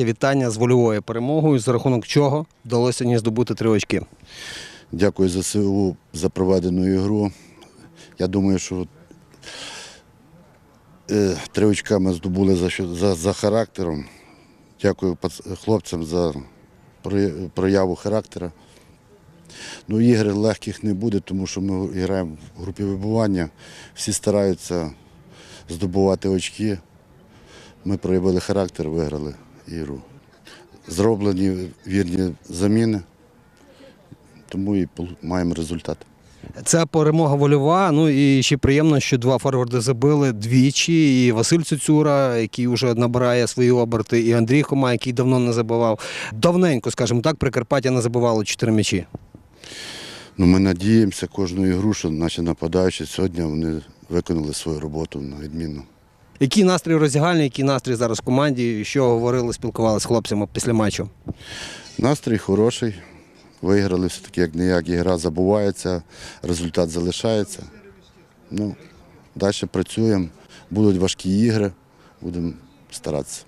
Вітання з вольовою перемогою, за рахунок чого вдалося сьогодні здобути три очки. Дякую за ЗСУ за проведену ігру. Я думаю, що е, три очка ми здобули за, за, за характером. Дякую хлопцям за прояву характера. Ну, ігри легких не буде, тому що ми граємо в групі вибування. Всі стараються здобувати очки. Ми проявили характер, виграли ігру. Зроблені вірні заміни, тому і маємо результат. Це перемога вольова. Ну і ще приємно, що два форварди забили двічі. І Василь Цюцюра, який вже набирає свої оберти, і Андрій Хома, який давно не забивав. Давненько, скажімо так, Прикарпаття не забивало чотири м'ячі. Ну, ми надіємося кожну ігру, що наші нападаючі сьогодні вони виконали свою роботу на відмінно. Який настрій роздягальний, який настрій зараз в команді? Що говорили, спілкувалися з хлопцями після матчу? Настрій хороший. Виграли все-таки як ніяк, ігра забувається, результат залишається. Ну, далі працюємо, будуть важкі ігри, будемо старатися.